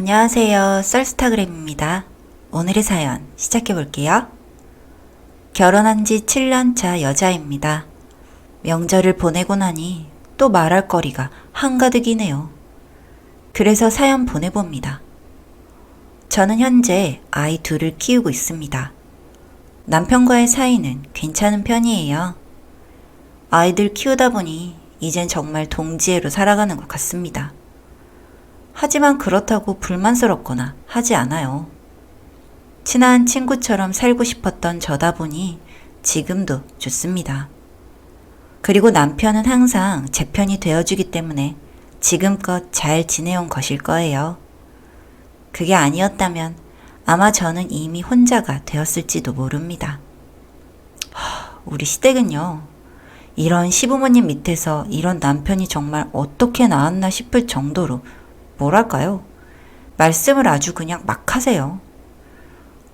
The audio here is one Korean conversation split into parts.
안녕하세요. 썰스타그램입니다. 오늘의 사연 시작해 볼게요. 결혼한 지 7년 차 여자입니다. 명절을 보내고 나니 또 말할 거리가 한가득이네요. 그래서 사연 보내봅니다. 저는 현재 아이 둘을 키우고 있습니다. 남편과의 사이는 괜찮은 편이에요. 아이들 키우다 보니 이젠 정말 동지애로 살아가는 것 같습니다. 하지만 그렇다고 불만스럽거나 하지 않아요. 친한 친구처럼 살고 싶었던 저다 보니 지금도 좋습니다. 그리고 남편은 항상 제 편이 되어주기 때문에 지금껏 잘 지내온 것일 거예요. 그게 아니었다면 아마 저는 이미 혼자가 되었을지도 모릅니다. 하, 우리 시댁은요, 이런 시부모님 밑에서 이런 남편이 정말 어떻게 나왔나 싶을 정도로 뭐랄까요? 말씀을 아주 그냥 막 하세요.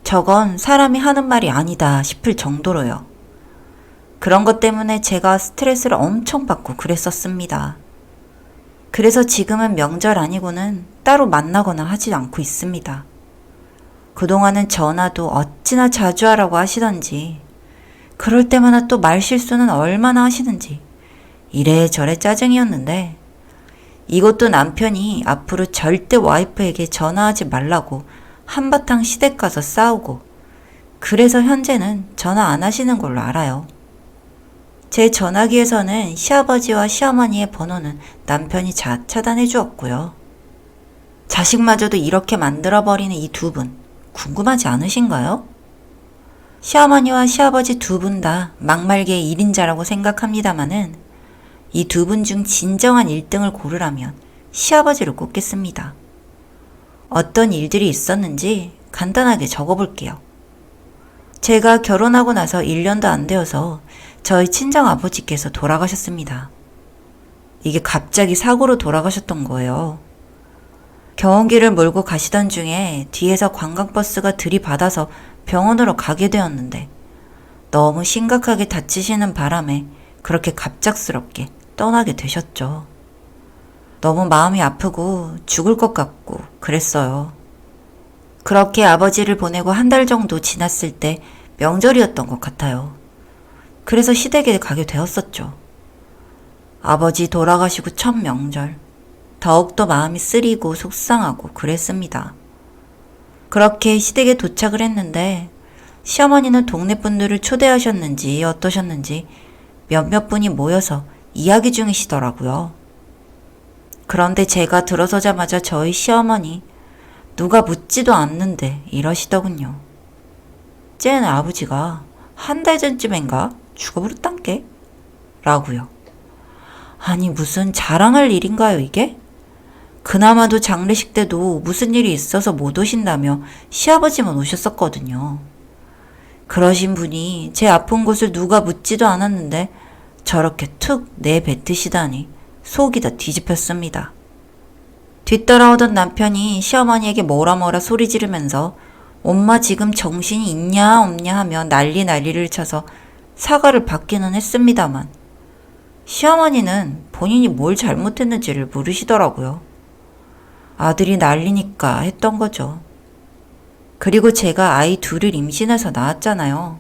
저건 사람이 하는 말이 아니다 싶을 정도로요. 그런 것 때문에 제가 스트레스를 엄청 받고 그랬었습니다. 그래서 지금은 명절 아니고는 따로 만나거나 하지 않고 있습니다. 그동안은 전화도 어찌나 자주 하라고 하시던지, 그럴 때마다 또 말 실수는 얼마나 하시는지, 이래저래 짜증이었는데, 이것도 남편이 앞으로 절대 와이프에게 전화하지 말라고 한바탕 시댁 가서 싸우고, 그래서 현재는 전화 안 하시는 걸로 알아요. 제 전화기에서는 시아버지와 시어머니의 번호는 남편이 자 차단해 주었고요. 자식마저도 이렇게 만들어버리는 이 두 분, 궁금하지 않으신가요? 시어머니와 시아버지 두 분 다 막말계의 1인자라고 생각합니다마는 이 두 분 중 진정한 1등을 고르라면 시아버지를 꼽겠습니다. 어떤 일들이 있었는지 간단하게 적어볼게요. 제가 결혼하고 나서 1년도 안 되어서 저희 친정 아버지께서 돌아가셨습니다. 이게 갑자기 사고로 돌아가셨던 거예요. 경운기를 몰고 가시던 중에 뒤에서 관광버스가 들이받아서 병원으로 가게 되었는데 너무 심각하게 다치시는 바람에 그렇게 갑작스럽게 떠나게 되셨죠. 너무 마음이 아프고 죽을 것 같고 그랬어요. 그렇게 아버지를 보내고 한 달 정도 지났을 때 명절이었던 것 같아요. 그래서 시댁에 가게 되었었죠. 아버지 돌아가시고 첫 명절. 더욱더 마음이 쓰리고 속상하고 그랬습니다. 그렇게 시댁에 도착을 했는데 시어머니는 동네 분들을 초대하셨는지 어떠셨는지 몇몇 분이 모여서 이야기 중이시더라고요. 그런데 제가 들어서자마자 저희 시어머니 누가 묻지도 않는데 이러시더군요. 쟤는 아버지가 한 달 전쯤인가 죽어버렸단 게? 라고요. 아니 무슨 자랑할 일인가요 이게? 그나마도 장례식 때도 무슨 일이 있어서 못 오신다며 시아버지만 오셨었거든요. 그러신 분이 제 아픈 곳을 누가 묻지도 않았는데 저렇게 툭 내뱉으시다니 속이 다 뒤집혔습니다. 뒤따라오던 남편이 시어머니에게 뭐라 뭐라 소리 지르면서 엄마 지금 정신이 있냐 없냐 하며 난리 난리를 쳐서 사과를 받기는 했습니다만 시어머니는 본인이 뭘 잘못했는지를 모르시더라고요. 아들이 난리니까 했던 거죠. 그리고 제가 아이 둘을 임신해서 낳았잖아요.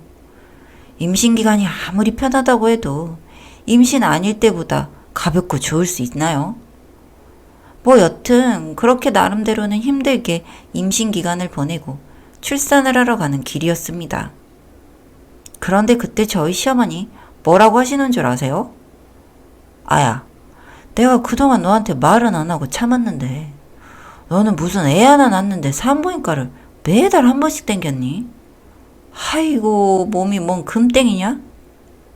임신 기간이 아무리 편하다고 해도 임신 아닐 때보다 가볍고 좋을 수 있나요? 뭐 여튼 그렇게 나름대로는 힘들게 임신 기간을 보내고 출산을 하러 가는 길이었습니다. 그런데 그때 저희 시어머니 뭐라고 하시는 줄 아세요? 아야, 내가 그동안 너한테 말은 안 하고 참았는데 너는 무슨 애 하나 낳는데 산부인과를 매달 한 번씩 땡겼니? 아이고 몸이 뭔 금땡이냐?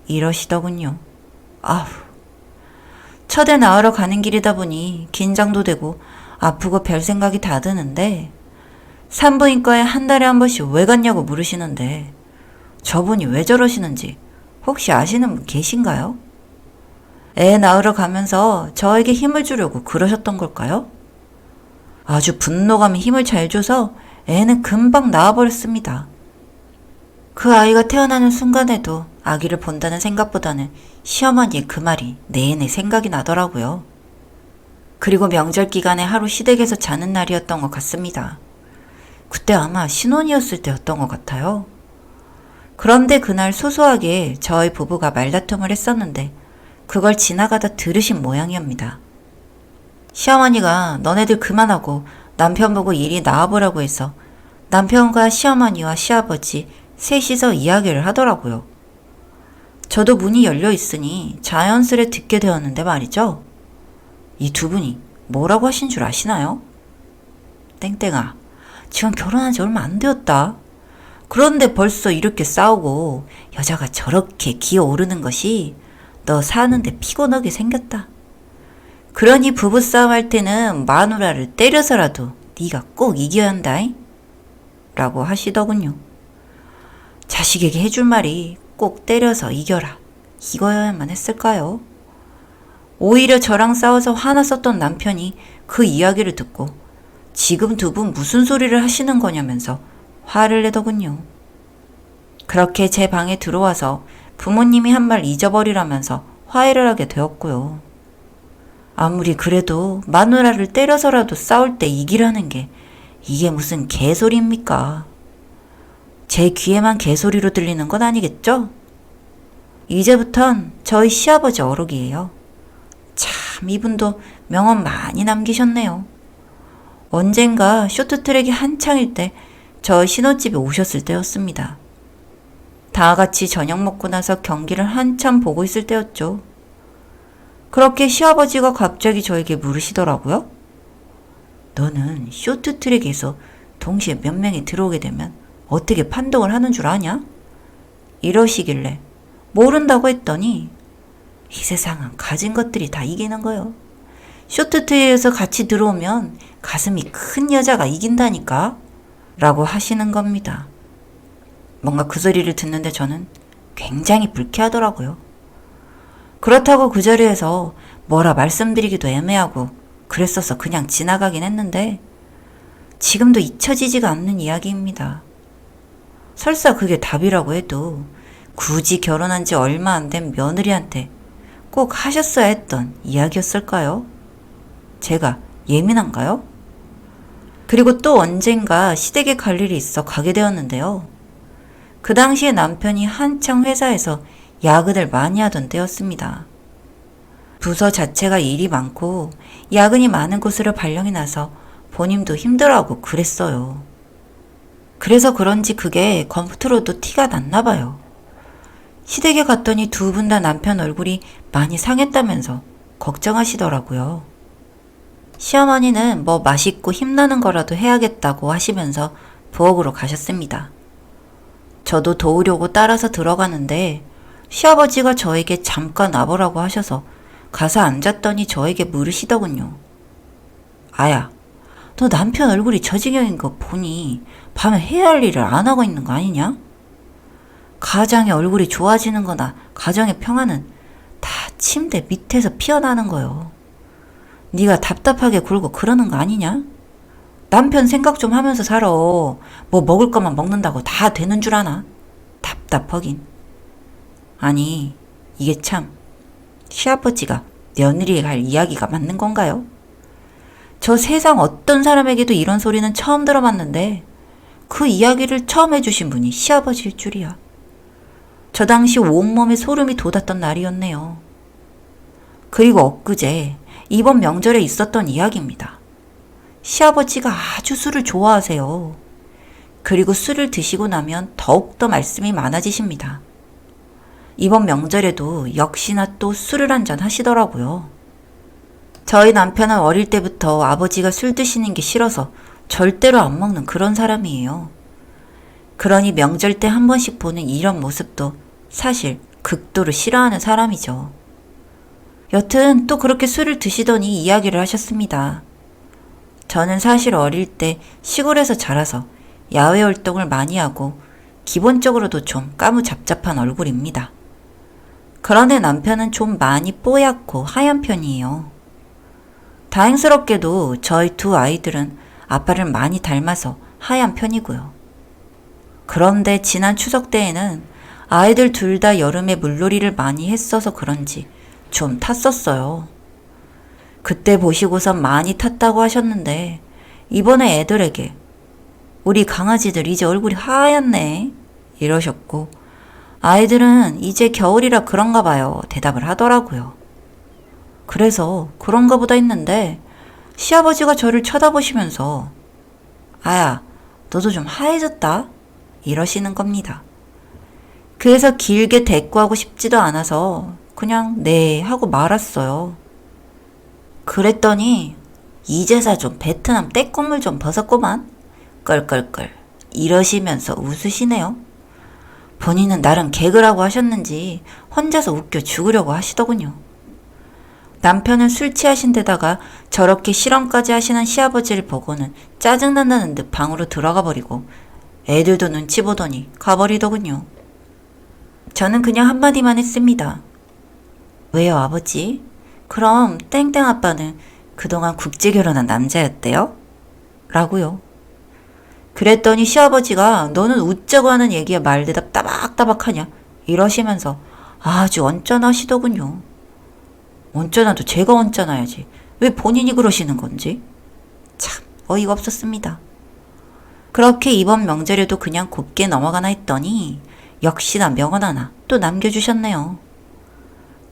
이러시더군요. 아휴. 첫애 낳으러 가는 길이다 보니 긴장도 되고 아프고 별 생각이 다 드는데 산부인과에 한 달에 한 번씩 왜 갔냐고 물으시는데 저분이 왜 저러시는지 혹시 아시는 분 계신가요? 애 낳으러 가면서 저에게 힘을 주려고 그러셨던 걸까요? 아주 분노감이 힘을 잘 줘서 애는 금방 나와버렸습니다. 그 아이가 태어나는 순간에도 아기를 본다는 생각보다는 시어머니의 그 말이 내내 생각이 나더라고요. 그리고 명절 기간에 하루 시댁에서 자는 날이었던 것 같습니다. 그때 아마 신혼이었을 때였던 것 같아요. 그런데 그날 소소하게 저희 부부가 말다툼을 했었는데 그걸 지나가다 들으신 모양이옵니다. 시어머니가 너네들 그만하고 남편 보고 일이 나와보라고 해서 남편과 시어머니와 시아버지 셋이서 이야기를 하더라고요. 저도 문이 열려 있으니 자연스레 듣게 되었는데 말이죠. 이 두 분이 뭐라고 하신 줄 아시나요? 땡땡아, 지금 결혼한 지 얼마 안 되었다. 그런데 벌써 이렇게 싸우고 여자가 저렇게 기어 오르는 것이 너 사는데 피곤하게 생겼다. 그러니 부부싸움 할 때는 마누라를 때려서라도 네가 꼭 이겨야 한다잉. 라고 하시더군요. 자식에게 해줄 말이 꼭 때려서 이겨라. 이거여야만 했을까요? 오히려 저랑 싸워서 화났었던 남편이 그 이야기를 듣고 지금 두 분 무슨 소리를 하시는 거냐면서 화를 내더군요. 그렇게 제 방에 들어와서 부모님이 한 말 잊어버리라면서 화해를 하게 되었고요. 아무리 그래도 마누라를 때려서라도 싸울 때 이기라는 게 이게 무슨 개소리입니까? 제 귀에만 개소리로 들리는 건 아니겠죠? 이제부턴 저희 시아버지 어록이에요. 참, 이분도 명언 많이 남기셨네요. 언젠가 쇼트트랙이 한창일 때 저희 신혼집에 오셨을 때였습니다. 다 같이 저녁 먹고 나서 경기를 한참 보고 있을 때였죠. 그렇게 시아버지가 갑자기 저에게 물으시더라고요. 너는 쇼트트랙에서 동시에 몇 명이 들어오게 되면 어떻게 판독을 하는 줄 아냐? 이러시길래 모른다고 했더니 이 세상은 가진 것들이 다 이기는 거요. 쇼트트랙에서 같이 들어오면 가슴이 큰 여자가 이긴다니까? 라고 하시는 겁니다. 뭔가 그 소리를 듣는데 저는 굉장히 불쾌하더라고요. 그렇다고 그 자리에서 뭐라 말씀드리기도 애매하고 그랬어서 그냥 지나가긴 했는데 지금도 잊혀지지가 않는 이야기입니다. 설사 그게 답이라고 해도 굳이 결혼한 지 얼마 안 된 며느리한테 꼭 하셨어야 했던 이야기였을까요? 제가 예민한가요? 그리고 또 언젠가 시댁에 갈 일이 있어 가게 되었는데요. 그 당시에 남편이 한창 회사에서 야근을 많이 하던 때였습니다. 부서 자체가 일이 많고 야근이 많은 곳으로 발령이 나서 본인도 힘들어하고 그랬어요. 그래서 그런지 그게 컴퓨터로도 티가 났나 봐요. 시댁에 갔더니 두 분 다 남편 얼굴이 많이 상했다면서 걱정하시더라고요. 시어머니는 뭐 맛있고 힘나는 거라도 해야겠다고 하시면서 부엌으로 가셨습니다. 저도 도우려고 따라서 들어가는데 시아버지가 저에게 잠깐 와보라고 하셔서 가서 앉았더니 저에게 물으시더군요. 아야, 너 남편 얼굴이 저 지경인 거 보니 밤에 해야 할 일을 안 하고 있는 거 아니냐? 가장의 얼굴이 좋아지는 거나 가정의 평화는 다 침대 밑에서 피어나는 거요. 네가 답답하게 굴고 그러는 거 아니냐? 남편 생각 좀 하면서 살아. 뭐 먹을 것만 먹는다고 다 되는 줄 아나? 답답하긴. 아니, 이게 참 시아버지가 며느리에게 할 이야기가 맞는 건가요? 저 세상 어떤 사람에게도 이런 소리는 처음 들어봤는데 그 이야기를 처음 해주신 분이 시아버지일 줄이야. 저 당시 온몸에 소름이 돋았던 날이었네요. 그리고 엊그제 이번 명절에 있었던 이야기입니다. 시아버지가 아주 술을 좋아하세요. 그리고 술을 드시고 나면 더욱더 말씀이 많아지십니다. 이번 명절에도 역시나 또 술을 한잔 하시더라고요. 저희 남편은 어릴 때부터 아버지가 술 드시는 게 싫어서 절대로 안 먹는 그런 사람이에요. 그러니 명절 때 한 번씩 보는 이런 모습도 사실 극도로 싫어하는 사람이죠. 여튼 또 그렇게 술을 드시더니 이야기를 하셨습니다. 저는 사실 어릴 때 시골에서 자라서 야외 활동을 많이 하고 기본적으로도 좀 까무잡잡한 얼굴입니다. 그런데 남편은 좀 많이 뽀얗고 하얀 편이에요. 다행스럽게도 저희 두 아이들은 아빠를 많이 닮아서 하얀 편이고요. 그런데 지난 추석 때에는 아이들 둘 다 여름에 물놀이를 많이 했어서 그런지 좀 탔었어요. 그때 보시고선 많이 탔다고 하셨는데 이번에 애들에게 우리 강아지들 이제 얼굴이 하얗네 이러셨고 아이들은 이제 겨울이라 그런가 봐요 대답을 하더라고요. 그래서 그런가 보다 했는데 시아버지가 저를 쳐다보시면서 아야 너도 좀 하얘졌다 이러시는 겁니다. 그래서 길게 대꾸하고 싶지도 않아서 그냥 네 하고 말았어요. 그랬더니 이제사 좀 베트남 떼국물 좀 벗었구만 껄껄껄 이러시면서 웃으시네요. 본인은 나름 개그라고 하셨는지 혼자서 웃겨 죽으려고 하시더군요. 남편은 술 취하신 데다가 저렇게 실험까지 하시는 시아버지를 보고는 짜증난다는 듯 방으로 들어가 버리고 애들도 눈치 보더니 가버리더군요. 저는 그냥 한마디만 했습니다. 왜요, 아버지? 그럼 땡땡 아빠는 그동안 국제 결혼한 남자였대요? 라고요. 그랬더니 시아버지가 너는 웃자고 하는 얘기에 말 대답 따박따박 하냐? 이러시면서 아주 언짢아하시더군요. 언짢아도 제가 언짢아야지. 왜 본인이 그러시는 건지? 참 어이가 없었습니다. 그렇게 이번 명절에도 그냥 곱게 넘어가나 했더니 역시나 명언 하나 또 남겨주셨네요.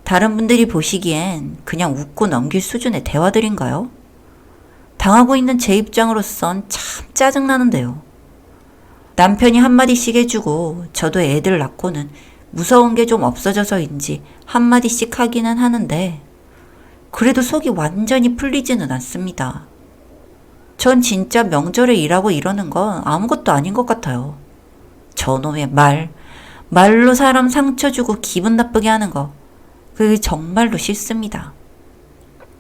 다른 분들이 보시기엔 그냥 웃고 넘길 수준의 대화들인가요? 당하고 있는 제 입장으로선 참 짜증나는데요. 남편이 한마디씩 해주고 저도 애들 낳고는 무서운 게 좀 없어져서인지 한마디씩 하기는 하는데 그래도 속이 완전히 풀리지는 않습니다. 전 진짜 명절에 일하고 이러는 건 아무것도 아닌 것 같아요. 저놈의 말, 말로 사람 상처 주고 기분 나쁘게 하는 거, 그게 정말로 싫습니다.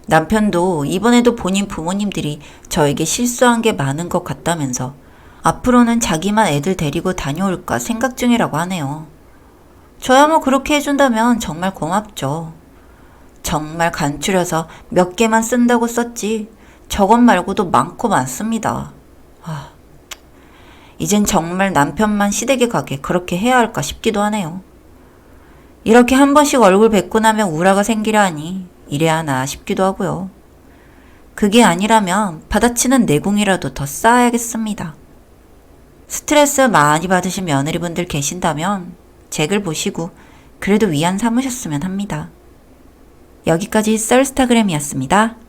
남편도 이번에도 본인 부모님들이 저에게 실수한 게 많은 것 같다면서 앞으로는 자기만 애들 데리고 다녀올까 생각 중이라고 하네요. 저야 뭐 그렇게 해준다면 정말 고맙죠. 정말 간추려서 몇 개만 쓴다고 썼지 저것 말고도 많고 많습니다. 아, 이젠 정말 남편만 시댁에 가게 그렇게 해야 할까 싶기도 하네요. 이렇게 한 번씩 얼굴 뵙고 나면 우라가 생기려 하니 이래야 하나 싶기도 하고요. 그게 아니라면 받아치는 내공이라도 더 쌓아야겠습니다. 스트레스 많이 받으신 며느리분들 계신다면 제글 보시고 그래도 위안 삼으셨으면 합니다. 여기까지 썰스타그램이었습니다.